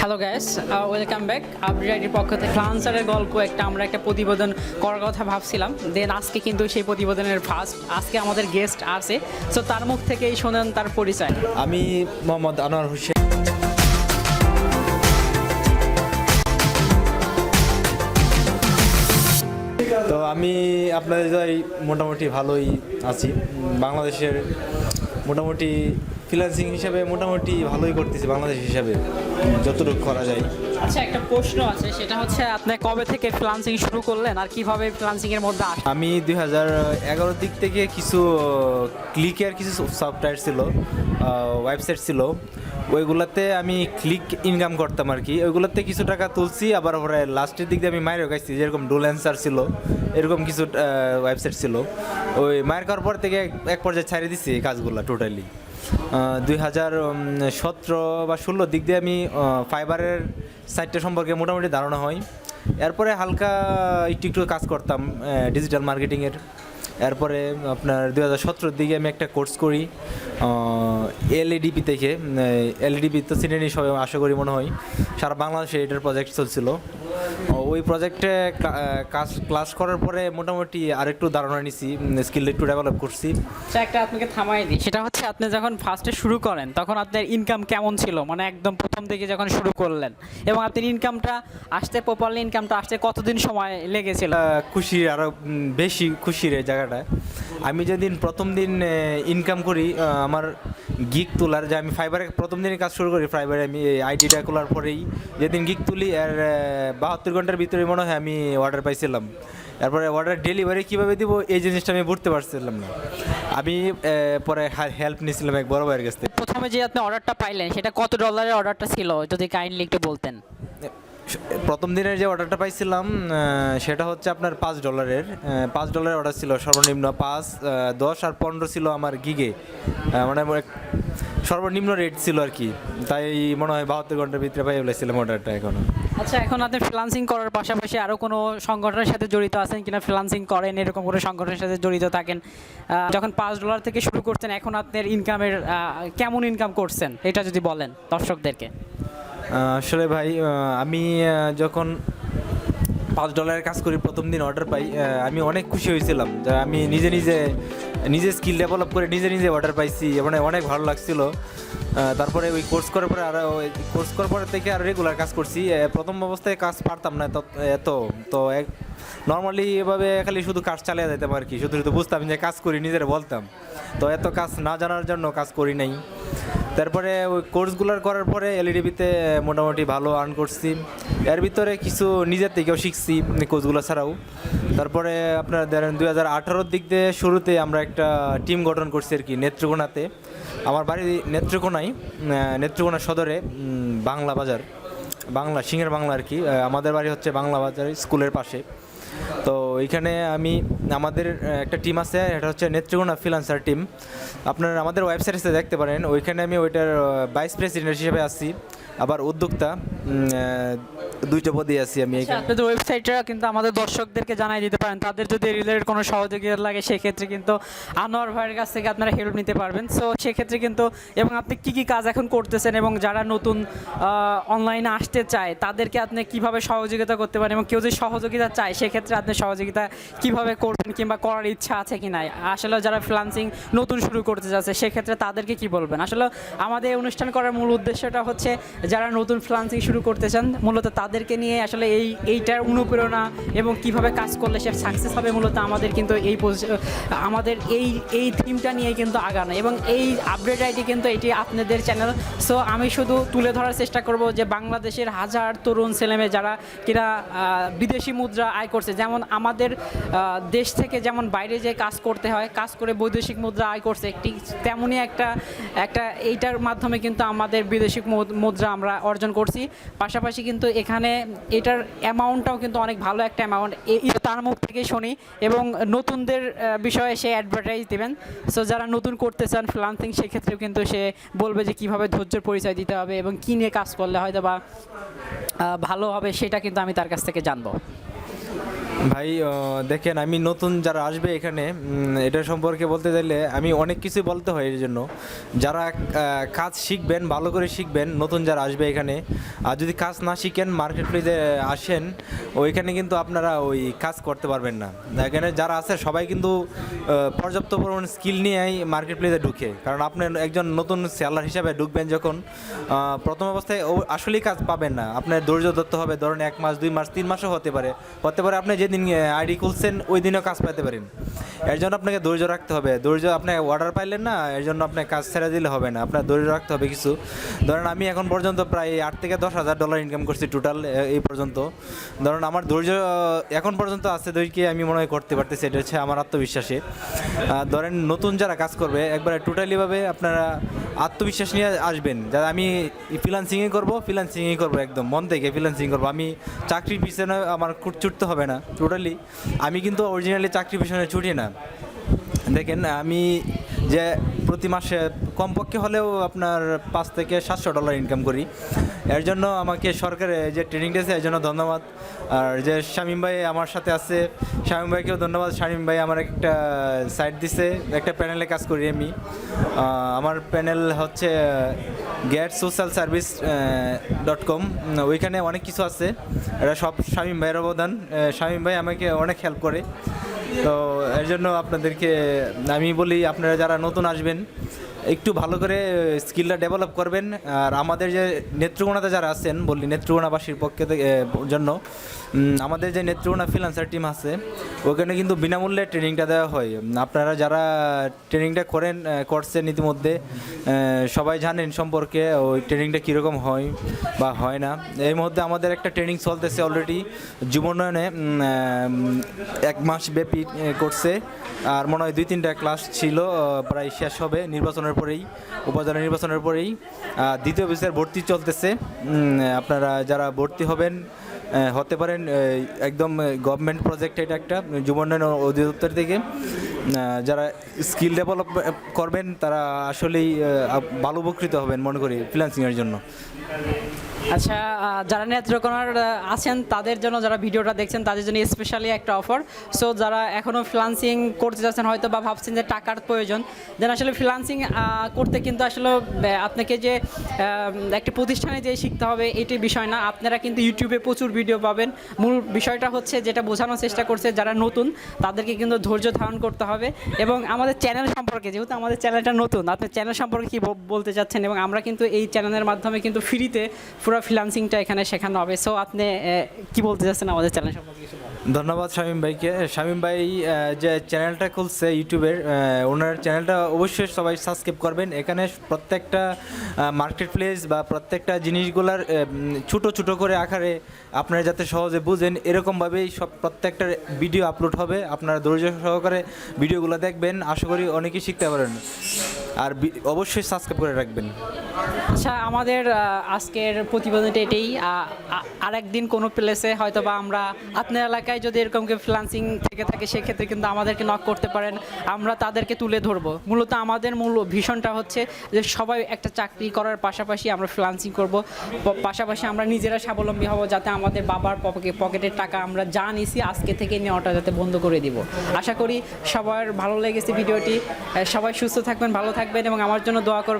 Hello guys welcome back আপডেটের পক্ষ থেকে ফ্রান্সারের গল্প একটা, আমরা একটা প্রতিবেদন করার কথা ভাবছিলাম। দেন আজকে কিন্তু সেই প্রতিবেদনের ফার্স্ট আজকে আমাদের গেস্ট আছে। সো তার মুখ থেকেই শোনেন তার পরিচয়। আমি মোহাম্মদ আনোয়ার হোসেন। তো আমি আপনাদের মোটামুটি ভালোই আছি। বাংলাদেশের মোটামুটি ফ্রিল্যান্সিং হিসাবে মোটামুটি ভালোই করতেছি বাংলাদেশ হিসাবে যতটুকু করা যায়। আচ্ছা একটা প্রশ্ন আছে সেটা হচ্ছে আপনি কবে থেকে ফ্রিলান্সিং শুরু করলেন আর কীভাবে ফ্রিলান্সিং এর মধ্যে আসলেন? আমি দুই হাজার এগারো দিক থেকে কিছু ক্লিকের কিছু সফটওয়্যার ছিল ওয়েবসাইট ছিল ওইগুলোতে আমি ক্লিক ইনকাম করতাম আর কি। ওইগুলোতে কিছু টাকা তুলছি আবার পরে লাস্টের দিক দিয়ে আমি মায়ের কাছে যেরকম ডোল অ্যান্সার ছিল এরকম কিছু ওয়েবসাইট ছিল। ওই মায়ের খাওয়ার পর থেকে এক- পর্যায়ে ছাড়িয়ে দিছি কাজগুলো টোটালি দুই হাজার সতেরো বা ষোলো দিক দিয়ে আমি ফাইবারের সাইটটা সম্পর্কে মোটামুটি ধারণা হয়। এরপরে হালকা একটু একটু কাজ করতাম ডিজিটাল মার্কেটিংয়ের এরপরে আপনার দুই হাজার সতেরোর দিকে আমি একটা কোর্স করি এলইডিপি থেকে। এলইডিপি তো সিনেরি সবাই, আশা করি মনে হয়। সারা বাংলাদেশে এটার প্রজেক্ট চলছিল। ওই প্রজেক্টে কাজ ক্লাস করার পরে মোটামুটি আরেকটু ধারণা নিছি স্কিল একটু ডেভেলপ করছি। আচ্ছা একটা আপনাকে থামাই দিই। সেটা হচ্ছে আপনি যখন ফার্স্টে শুরু করেন তখন আপনার ইনকাম কেমন ছিল? মানে একদম প্রথম থেকে যখন শুরু করলেন এবং আপনার ইনকামটা আসতে প্রপারলি ইনকামটা আসতে কতদিন সময় লেগেছিল? খুশি আরও বেশি খুশির এই জায়গাটায়। আমি যেদিন প্রথম দিন ইনকাম করি আমার গিক তোলার যে আমি ফাইবারে প্রথম দিনই কাজ শুরু করি ফাইবারে আমি আইডিটা খোলার পরেই। যেদিন গিক তুলি আর বাহাত্তর ঘণ্টার ভিতরে মনে হয় আমি অর্ডার পাইছিলাম। তারপরে অর্ডার ডেলিভারি কীভাবে দিব এই জিনিসটা আমি বুঝতে পারছিলাম না। আমি পরে হেল্প নিয়েছিলাম এক বড় ভাইয়ের কাছ থেকে। প্রথমে যে আপনি অর্ডারটা পাইলেন সেটা কত ডলারের অর্ডারটা ছিল? যদি কাইন্ডলি একটু বলতেন। প্রথম দিনের যে অর্ডারটা পাইছিলাম সেটা হচ্ছে আপনার পাঁচ ডলারের পাঁচ ডলারের অর্ডার ছিল সর্বনিম্ন পাঁচ দশ আর পনেরো ছিল আমার গিগে মানে সর্বনিম্ন রেট ছিল আর কি। তাই মনে হয় বাহাত্তর ঘণ্টার ভিতরে পাই বলেছিলাম অর্ডারটা এখনও। আচ্ছা এখন আপনি ফ্রিলান্সিং করার পাশাপাশি আরও কোনো সংগঠনের সাথে জড়িত আছেন কিনা? ফ্রিলান্সিং করেন, এরকম কোনো সংগঠনের সাথে জড়িত থাকেন? যখন পাঁচ ডলার থেকে শুরু করছেন, এখন আপনার ইনকামের কেমন ইনকাম করছেন? এটা যদি বলেন দর্শকদেরকে। আসলে ভাই আমি যখন পাঁচ ডলারের কাজ করি, প্রথম দিন অর্ডার পাই আমি অনেক খুশি হয়েছিলাম। আমি নিজে নিজে নিজে স্কিল ডেভেলপ করে নিজে নিজে অর্ডার পাইছি মানে অনেক ভালো লাগছিল। তারপরে ওই কোর্স করার পরে আরও কোর্স করার পরে থেকে আর রেগুলার কাজ করছি। প্রথম অবস্থায় কাজ পারতাম না এত এত তো এক নর্মালি এভাবে খালি শুধু কাজ চালিয়ে যেতাম আর কি। শুধু শুধু বুঝতাম যে কাজ করি, নিজের বলতাম। তো এত কাজ না জানার জন্য কাজ করি নাই। তারপরে ওই কোর্সগুলোর করার পরে এলইডিবিতে মোটামুটি ভালো আর্ন করছি। এর ভিতরে কিছু নিজের থেকেও শিখছি কোর্সগুলো ছাড়াও। তারপরে আপনার ধরেন দুই হাজার আঠারোর দিক দিয়ে শুরুতে আমরা একটা টিম গঠন করছি আর কি নেত্রকোনাতে। আমার বাড়ি নেত্রকোনায় আহ, নেত্রকোনা সদরে বাংলা বাজার বাংলা সিংহের বাংলা আর কি। আমাদের বাড়ি হচ্ছে বাংলা বাজার স্কুলের পাশে। তো এখানে আমি আমাদের একটা টিম আছে এটা হচ্ছে নেত্রকোনা ফ্রিলান্সার টিম আপনার আমাদের ওয়েবসাইট ওয়েবসাইটে দেখতে পারেন। ওইখানে আমি ওইটার ভাইস প্রেসিডেন্ট হিসেবে আছি আবার উদ্যোক্তা দুইটা পদে আছি আমি আচ্ছা, আপনাদের ওয়েবসাইটটা কিন্তু আমাদের দর্শকদেরকে জানাই দিতে পারেন। তাদের যদি রিলেটেড কোনো সহযোগিতা লাগে সেক্ষেত্রে কিন্তু আনোয়ার ভাইয়ের কাছ থেকে আপনারা হেল্প নিতে পারবেন। সো সেক্ষেত্রে কিন্তু এবং আপনি কি কি কাজ এখন করতেছেন এবং যারা নতুন অনলাইনে আসতে চায় তাদেরকে আপনি কীভাবে সহযোগিতা করতে পারেন এবং কেউ যদি সহযোগিতা চায় সেক্ষেত্রে আপনি সহযোগিতা কীভাবে করবেন কিংবা করার ইচ্ছা আছে কি নাই? আসলে যারা ফ্রিলান্সিং নতুন শুরু করতে যাচ্ছে, সেক্ষেত্রে তাদেরকে কি বলবেন? আসলে আমাদের অনুষ্ঠান করার মূল উদ্দেশ্যটা হচ্ছে, যারা নতুন ফ্রিলান্সিং শুরু করতে চান, মূলত তাদেরকে নিয়ে আসলে এই, এইটার অনুপ্রেরণা এবং কীভাবে কাজ করলে সে সাকসেস হবে মূলত আমাদের কিন্তু এই আমাদের এই এই থিমটা নিয়ে কিন্তু আগানো। এবং এই আপডেট আইটি কিন্তু এটি আপনাদের চ্যানেল সো আমি শুধু তুলে ধরার চেষ্টা করব যে বাংলাদেশের হাজার তরুণ ছেলেমেয়ে যারা কিনা বিদেশি মুদ্রা আয় করছে, যেমন আমাদের আহ, দেশ থেকে যেমন বাইরে যে কাজ করতে হয় কাজ করে বৈদেশিক মুদ্রা আয় করছে একটি তেমনই একটা একটা এইটার মাধ্যমে কিন্তু আমাদের বিদেশিক মুদ্রা আমরা অর্জন করছি। পাশাপাশি কিন্তু এখানে এটার অ্যামাউন্টটাও কিন্তু অনেক ভালো একটা অ্যামাউন্ট তার মুখ থেকে শুনি এবং নতুনদের বিষয়ে সে অ্যাডভার্টাইজ দেবেন। সো যারা নতুন করতে চান ফ্রিলান্সিং সেক্ষেত্রেও কিন্তু সে বলবে যে কীভাবে ধৈর্যের পরিচয় দিতে হবে এবং কী নিয়ে কাজ করলে হয়তো বা ভালো হবে সেটা কিন্তু আমি তার কাছ থেকে জানব। ভাই দেখেন, আমি নতুন যারা আসবে এখানে এটা সম্পর্কে বলতে চাইলে আমি অনেক কিছুই বলতে হয় এর জন্য। যারা কাজ শিখবেন, ভালো করে শিখবেন, নতুন যারা আসবে এখানে, আর যদি কাজ না শিখেন মার্কেট প্লেসে আসেন, ওইখানে কিন্তু আপনারা ওই কাজ করতে পারবেন না। এখানে যারা আছে, সবাই কিন্তু পর্যাপ্ত পরিমাণ স্কিল নিয়েই মার্কেট প্লেসে ঢুকে। কারণ আপনি একজন নতুন সেলার হিসাবে ঢুকবেন যখন প্রথম অবস্থায় আসলেই কাজ পাবেন না। আপনার ধৈর্য ধরতে হবে, ধরুন এক মাস, দুই মাস, তিন মাসও হতে পারে। হতে পারে আপনি যেদিন আইডি খুলছেন, ওই দিনও কাজ পাইতে পারেন। এর জন্য আপনাকে ধৈর্য রাখতে হবে। ধৈর্য আপনি অর্ডার পাইলেন না, এর জন্য আপনাকে কাজ ছেড়ে দিলে হবে না। আপনার ধৈর্য রাখতে হবে কিছু। ধরেন আমি এখন পর্যন্ত প্রায় আট থেকে দশ হাজার ডলার ইনকাম করছি টোটাল এই পর্যন্ত। ধরেন আমার ধৈর্য, এখন পর্যন্ত আছে ধৈর্যকে আমি মনে হয় করতে পারতেছি, এটা হচ্ছে আমার আত্মবিশ্বাসে। ধরেন নতুন যারা কাজ করবে, একবারে টোটালিভাবে আপনারা আত্মবিশ্বাস নিয়ে আসবেন। যারা আমি ফ্রিলান্সিংই করব ফ্রিলান্সিংই করব একদম, মন থেকে ফ্রিলান্সিং করব। আমি চাকরির পিছনে আমার ছুটতে হবে না। টোটালি আমি কিন্তু অরিজিনালি চাকরি পিছনে ছুটি না। দেখেন আমি যে প্রতি মাসে কমপক্ষে হলেও আপনার পাঁচ থেকে সাতশো ডলার ইনকাম করি। এর জন্য আমাকে সরকারে যে ট্রেনিং দিয়েছে, এর জন্য ধন্যবাদ। আর যে শামীম ভাই আমার সাথে আছে, শামীম ভাইকেও ধন্যবাদ। শামীম ভাই আমার একটা সাইট দিছে, একটা প্যানেলে কাজ করি আমি। আমার প্যানেল হচ্ছে গ্যাট সোশ্যাল সার্ভিস ডট কম ওইখানে অনেক কিছু আছে। এটা সব শামীম ভাইয়ের অবদান। শামীম ভাই আমাকে অনেক হেল্প করে। তো এর জন্য আপনাদেরকে আমি বলি আপনারা যারা নতুন আসবেন একটু ভালো করে স্কিলটা ডেভেলপ করবেন। আর আমাদের যে নেত্রকোনাতে যারা আছেন, বললি নেত্রকোনাবাসীর পক্ষে জন্য আমাদের যে নেত্রকোনা ফ্রিলান্সার টিম আছে, ওখানে কিন্তু বিনামূল্যে ট্রেনিংটা দেওয়া হয়। আপনারা যারা ট্রেনিংটা করেন করছেন ইতিমধ্যে সবাই জানেন সম্পর্কে, ওই ট্রেনিংটা কীরকম হয় বা হয় না। এই মুহূর্তে আমাদের একটা ট্রেনিং চলতেছে অলরেডি যুবনয়নে এক মাস ব্যাপী করছে। আর মনে হয় দুই তিনটা ক্লাস ছিল প্রায় শেষ হবে, নির্বাচনের পরেই, উপজেলা নির্বাচনের পরেই দ্বিতীয় বিচার ভর্তি চলতেছে। আপনারা যারা ভর্তি হবেন হতে পারেন একদম গভর্নমেন্ট প্রজেক্ট এটা একটা যুবোন্নয়ন অধিদপ্তর থেকে। যারা স্কিল ডেভেলপ করবেন, তারা আসলেই ভালো উপকৃত হবেন মনে করি ফ্রিল্যান্সিংয়ের জন্য। আচ্ছা যারা নেত্রকোনার আছেন, তাদের জন্য যারা ভিডিওটা দেখছেন, তাদের জন্য স্পেশালি একটা অফার সো যারা এখনও ফ্রিলান্সিং করতে যাচ্ছেন, হয়তো বা ভাবছেন যে টাকার প্রয়োজন যেন আসলে ফ্রিলান্সিং করতে কিন্তু আসলে আপনাকে যে একটি প্রতিষ্ঠানে যে শিখতে হবে, এটি বিষয় না। আপনারা কিন্তু ইউটিউবে প্রচুর ভিডিও পাবেন। মূল বিষয়টা হচ্ছে যেটা বোঝানোর চেষ্টা করছে, যারা নতুন, তাদেরকে কিন্তু ধৈর্য ধারণ করতে হবে। এবং আমাদের চ্যানেল সম্পর্কে, যেহেতু আমাদের চ্যানেলটা নতুন, আপনার চ্যানেল সম্পর্কে কী বলতে চাচ্ছেন? এবং আমরা কিন্তু এই চ্যানেলের মাধ্যমে কিন্তু ফ্রিতে পুরো ফ্রিলান্সিংটা এখানে শেখানো হবে সো আপনি কি বলতে চাচ্ছেন আমাদের চ্যানেল সম্পর্কে কিছু। ধন্যবাদ শামীম ভাইকে। শামীম ভাই যে চ্যানেলটা খুলছে ইউটিউবের ওনার চ্যানেলটা অবশ্যই সবাই সাবস্ক্রাইব করবেন। এখানে প্রত্যেকটা মার্কেট প্লেস বা প্রত্যেকটা জিনিসগুলার ছোট ছোট করে আকারে আপনারা যাতে সহজে বুঝেন, এরকমভাবেই সব প্রত্যেকটা ভিডিও আপলোড হবে। আপনারা ধৈর্য সহকারে ভিডিওগুলো দেখবেন। আশা করি অনেকেই শিখতে পারেন। আর অবশ্যই সাবস্ক্রাইব করে রাখবেন। আচ্ছা আমাদের আজকের প্রতিবেদনটা এটাই। আর একদিন কোনো প্লেসে হয়তো বা আমরা আপনার এলাকায় যদি এরকম ফ্রিলান্সিং থেকে থাকে, সেক্ষেত্রে কিন্তু আমাদেরকে নক করতে পারেন। আমরা তাদেরকে তুলে ধরবো। মূলত আমাদের মূল ভীষণটা হচ্ছে যে সবাই একটা চাকরি করার পাশাপাশি আমরা ফ্রিলান্সিং করব। পাশাপাশি আমরা নিজেরা স্বাবলম্বী হব যাতে আমাদের বাবার পকে- পকেটের টাকা আমরা যা নিছি আজকে থেকে নেওয়াটা যাতে বন্ধ করে দিব। আশা করি সবার ভালো লেগেছে ভিডিওটি। সবাই সুস্থ থাকবেন, ভালো থাকবেন এবং আমার জন্য দোয়া করবেন।